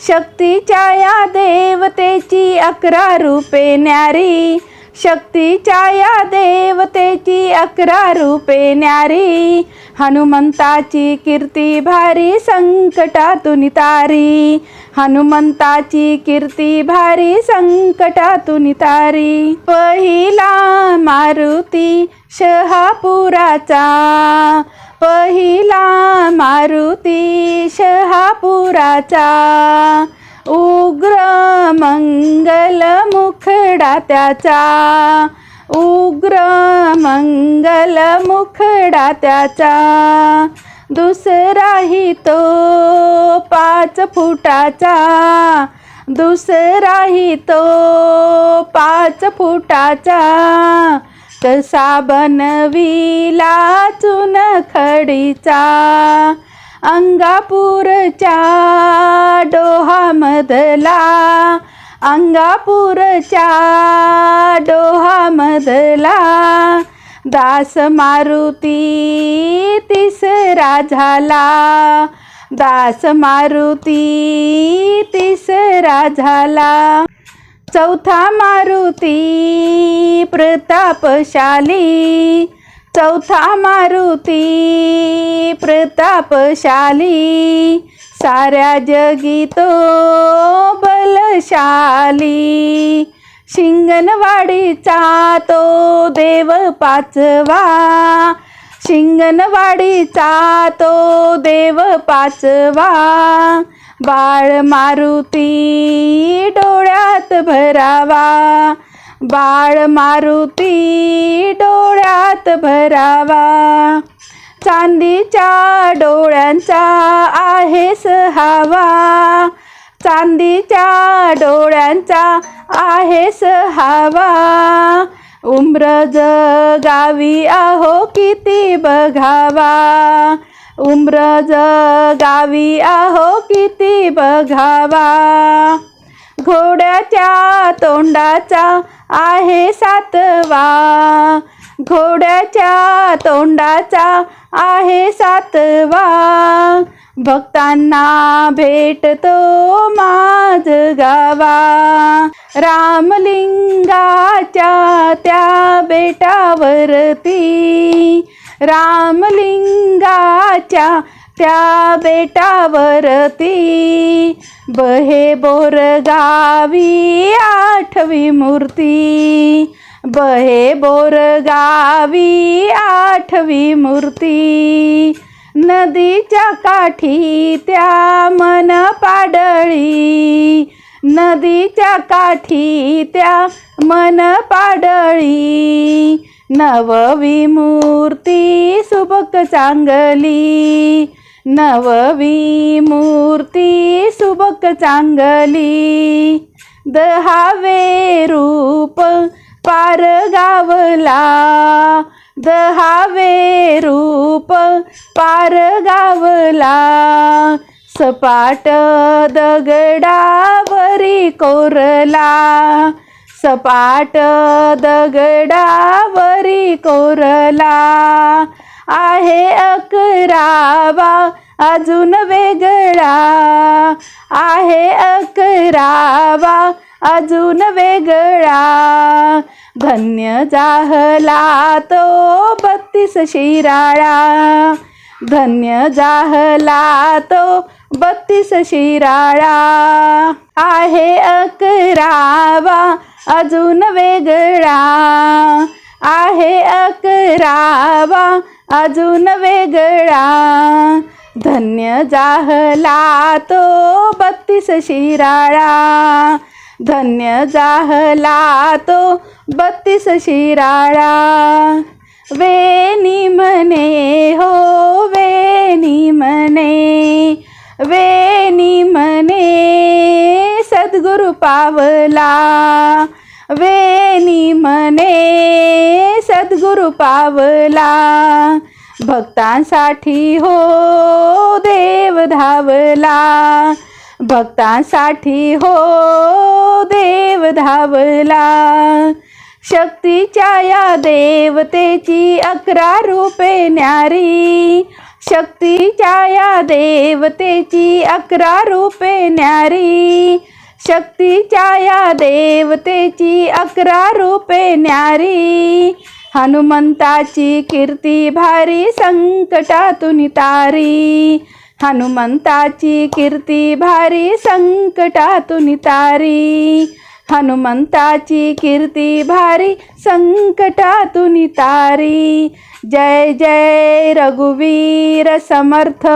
शक्तीच्या या देवतेची अकरा रूपे न्यारी. शक्तीच्या या देवतेची अकरा रूपे न्यारी. हनुमंताची कीर्ती भारी संकटातून तारी. हनुमंताची कीर्ती भारी संकटातून तारी. पहिला मारुती शहापुराचा. पहिला मारुती शहापुराचा उग्र मंगल मुखडा त्याचा. उग्र मंगल मुखडा त्याचा. दुसराही तो पाच फुटाचा. दुसराही तो पाच फुटाचा. कसा बनविला चुन खडीचा अंगापूरच्या डोहामधला अंगापूरच्या डोहामधला. दास मारुती तिसरा झाला दास मारुती तिसरा झाला चौथा मारुती प्रतापशाली. चौथा मारुती प्रतापशाली. साऱ्या जगी तो बलशाली. शिंगणवाडीचा तो देव पाचवा. शिंगणवाडीचा तो देव पाचवा. बाळ मारुती डोळ्यात भरावा. बाळ मारुती डोळ्यात भरावा. चांदीच्या डोळ्यांचा आहे सहावा चांदीच्या डोळ्यांचा आहे सहावा उम्रज गावी आहो किती बघावा. उम्रज गावी आहो किती बघावा. घोड्याच्या तोंडाचा आहे सातवा. घोड्याच्या तोंडाचा आहे सातवा. भक्तांना भेटतो माझ गावा. रामलिंगा त्या बेटावरती. रामलिंगाच्या त्या बेटावरती. बहे बोरगावी आठवी मूर्ती. बहे बोरगावी आठवी मूर्ती. नदीच्या काठी त्या मन पाडळी. नदीच्या काठी त्या मन पाडळी. नववी मूर्ती सुबक चांगली. नववी मूर्ती सुबक चांगली. दहावे रूप पार गावला. दहावे रूप पार गावला. सपाट दगडावरी कोरला सपाट दगडावरी कोरला. आहे अकरावा अजून वेगळा आहे अकरावा अजून वेगळा. धन्य जाहला तो बत्तीस शिराळा धन्य जाहला तो बत्तीस शिराळा. आहे अकरावा अजून वेगळा. आहे अकरावा अजून वेगळा. धन्य जाहला तो बत्तीस शिराळा. धन्य जाहला तो बत्तीस शिराळा. वेणी मने हो वेणी मने वेणी मने सद्गुरु पावला. वेणी मने सद्गुरु पावला. भक्तांसाठी हो देव धावला. भक्तांसाठी हो देव धावला. शक्तीच्या या देवतेची अकरा रूपे न्यारी. शक्तीच्या या देवतेची अकरा रूपे न्यारी. शक्तीच्या या देवतेची अकरा रूपे न्यारी. हनुमंताची कीर्ती भारी संकटातून तारी. हनुमंताची कीर्ती भारी संकटातून तारी. हनुमंताची कीर्ती भारी संकटातून तारी. जय जय रघुवीर समर्थ.